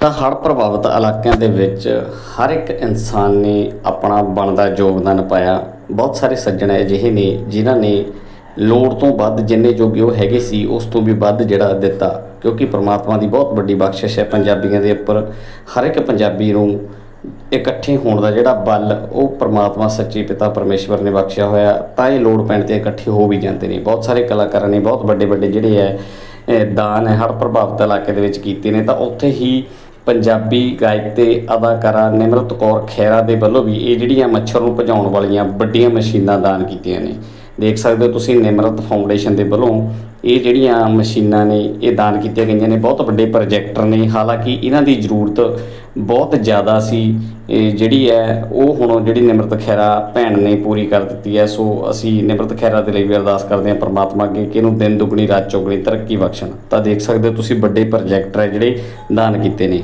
ਤਾਂ ਹੜ੍ਹ ਪ੍ਰਭਾਵਿਤ ਇਲਾਕਿਆਂ ਦੇ ਵਿੱਚ ਹਰ ਇੱਕ ਇਨਸਾਨ ਨੇ ਆਪਣਾ ਬਣਦਾ ਯੋਗਦਾਨ ਪਾਇਆ। ਬਹੁਤ ਸਾਰੇ ਸੱਜਣ ਅਜਿਹੇ ਨੇ ਜਿਨ੍ਹਾਂ ਨੇ ਲੋੜ ਤੋਂ ਵੱਧ ਜਿੰਨੇ ਜੋਗੇ ਉਹ ਹੈਗੇ ਸੀ, ਉਸ ਤੋਂ ਵੀ ਵੱਧ ਜਿਹੜਾ ਦਿੱਤਾ। ਕਿਉਂਕਿ ਪ੍ਰਮਾਤਮਾ ਦੀ ਬਹੁਤ ਵੱਡੀ ਬਖਸ਼ਿਸ਼ ਹੈ ਪੰਜਾਬੀਆਂ ਦੇ ਉੱਪਰ। ਹਰ ਇੱਕ ਪੰਜਾਬੀ ਨੂੰ ਇਕੱਠੇ ਹੋਣ ਦਾ ਜਿਹੜਾ ਬਲ, ਉਹ ਪ੍ਰਮਾਤਮਾ ਸੱਚੇ ਪਿਤਾ ਪਰਮੇਸ਼ਵਰ ਨੇ ਬਖਸ਼ਿਆ ਹੋਇਆ। ਤਾਂ ਇਹ ਲੋੜ ਪੈਣ ਤੇ ਇਕੱਠੇ ਹੋ ਵੀ ਜਾਂਦੇ ਨੇ। ਬਹੁਤ ਸਾਰੇ ਕਲਾਕਾਰਾਂ ਨੇ ਬਹੁਤ ਵੱਡੇ ਵੱਡੇ ਜਿਹੜੇ ਹੈ ਦਾਨ ਹੈ ਹੜ੍ਹ ਪ੍ਰਭਾਵਿਤ ਇਲਾਕੇ ਦੇ ਵਿੱਚ ਕੀਤੇ ਨੇ। ਤਾਂ ਉੱਥੇ ਹੀ ਪੰਜਾਬੀ ਗਾਇਕ ਤੇ ਅਦਾਕਾਰਾ ਨਿਮਰਤ ਕੌਰ ਖੈਰਾ ਦੇ ਵੱਲੋਂ ਵੀ ਇਹ ਜਿਹੜੀਆਂ ਮੱਛਰ ਨੂੰ ਭਜਾਉਣ ਵਾਲੀਆਂ ਵੱਡੀਆਂ ਮਸ਼ੀਨਾਂ ਦਾਨ ਕੀਤੀਆਂ ਨੇ। ਦੇਖ ਸਕਦੇ ਹੋ ਤੁਸੀਂ ਨਿਮਰਤ ਫਾਊਂਡੇਸ਼ਨ ਦੇ ਵੱਲੋਂ ਇਹ ਜਿਹੜੀਆਂ ਮਸ਼ੀਨਾਂ ਨੇ, ਇਹ ਦਾਨ ਕੀਤੀਆਂ ਗਈਆਂ ਨੇ, ਬਹੁਤ ਵੱਡੇ ਪ੍ਰੋਜੈਕਟਰ ਨੇ। ਹਾਲਾਂਕਿ ਇਹਨਾਂ ਦੀ ਜ਼ਰੂਰਤ ਬਹੁਤ ਜ਼ਿਆਦਾ ਸੀ। ਇਹ ਜਿਹੜੀ ਹੈ, ਉਹ ਹੁਣ ਜਿਹੜੀ ਨਿਮਰਤ ਖੈਰਾ ਭੈਣ ਨੇ ਪੂਰੀ ਕਰ ਦਿੱਤੀ ਹੈ। ਸੋ ਅਸੀਂ ਨਿਮਰਤ ਖੈਰਾ ਦੇ ਲਈ ਵੀ ਅਰਦਾਸ ਕਰਦੇ ਹਾਂ, ਪ੍ਰਮਾਤਮਾ ਅੱਗੇ ਕਿ ਇਹਨੂੰ ਦਿਨ ਦੁਗਣੀ, ਰਾਤ ਚੌਗਣੀ ਤਰੱਕੀ ਬਖਸ਼ਣ। ਤਾਂ ਦੇਖ ਸਕਦੇ ਹੋ ਤੁਸੀਂ ਵੱਡੇ ਪ੍ਰੋਜੈਕਟਰ ਹੈ ਜਿਹੜੇ ਦਾਨ ਕੀਤੇ ਨੇ।